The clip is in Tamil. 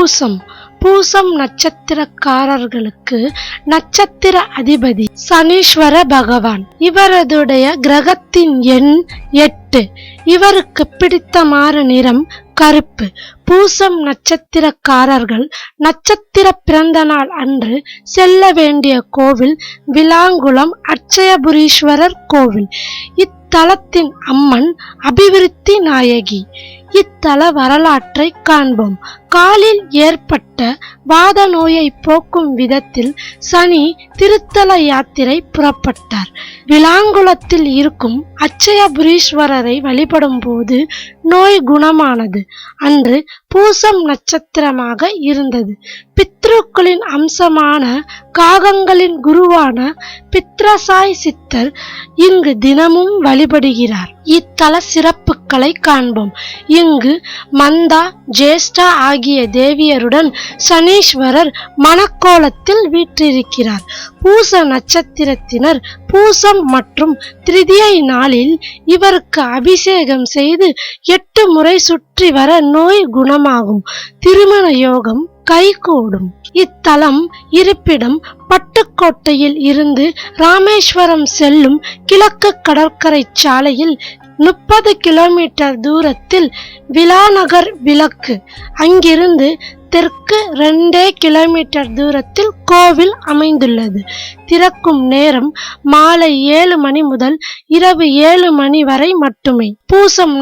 பூசம். பூசம் நட்சத்திரக்காரர்களுக்கு நட்சத்திர அதிபதி சனீஸ்வர பகவான். இவரதுடைய கிரகத்தின் எண் எட்டு. இவருக்கு பிடித்தமான நிறம் கருப்பு. பூசம் நட்சத்திரக்காரர்கள் நட்சத்திர பிறந்த நாள் அன்று செல்ல வேண்டிய கோவில் விலாங்குளம் அட்சயபுரீஸ்வரர் கோவில். இத்தலத்தின் அம்மன் அபிவிருத்தி நாயகி. இத்தல வரலாற்றை காண்போம். காலில் ஏற்பட்ட வாத நோயை போக்கும் விதத்தில் சனி திருத்தல யாத்திரை புறப்பட்டார். விலாங்குளத்தில் இருக்கும் அச்சயபுரீஸ்வரரை வழிபடும் போது நோய் குணமானது. அன்று பூசம் நட்சத்திரமாக இருந்தது. பித்ருக்களின் அம்சமான காகங்களின் குருவான பித்ரசாய் சித்தர் இங்கு தினமும் வழிபடுகிறார். இத்தல சிறப்பு சிறப்புகளை காண்போம். இங்கு மந்தா ஜேஷ்டா ஆகிய தேவியருடன் சனீஸ்வரர் மணக்கோலத்தில் வீற்றிருக்கிறார். பூச நட்சத்திரத்தினர் பூசம் மற்றும் திருதியை நாளில் இவருக்கு அபிஷேகம் செய்து எட்டு முறை சுற்றி வர நோய் குணமாகும். திருமண யோகம் கைகூடும். இத்தலம் இருப்பிடம் பட்டுக்கோட்டையில் இருந்து ராமேஸ்வரம் செல்லும் கிழக்கு கடற்கரை சாலையில் முப்பது கிலோமீட்டர் தூரத்தில் விலாநகர் விளக்கு. அங்கிருந்து தெற்கு ரெண்டே கிலோமீட்டர் தூரத்தில் கோவில் அமைந்துள்ளது. திறக்கும் நேரம் மாலை ஏழு மணி முதல் இரவு ஏழு மணி வரை மட்டுமே. பூசம்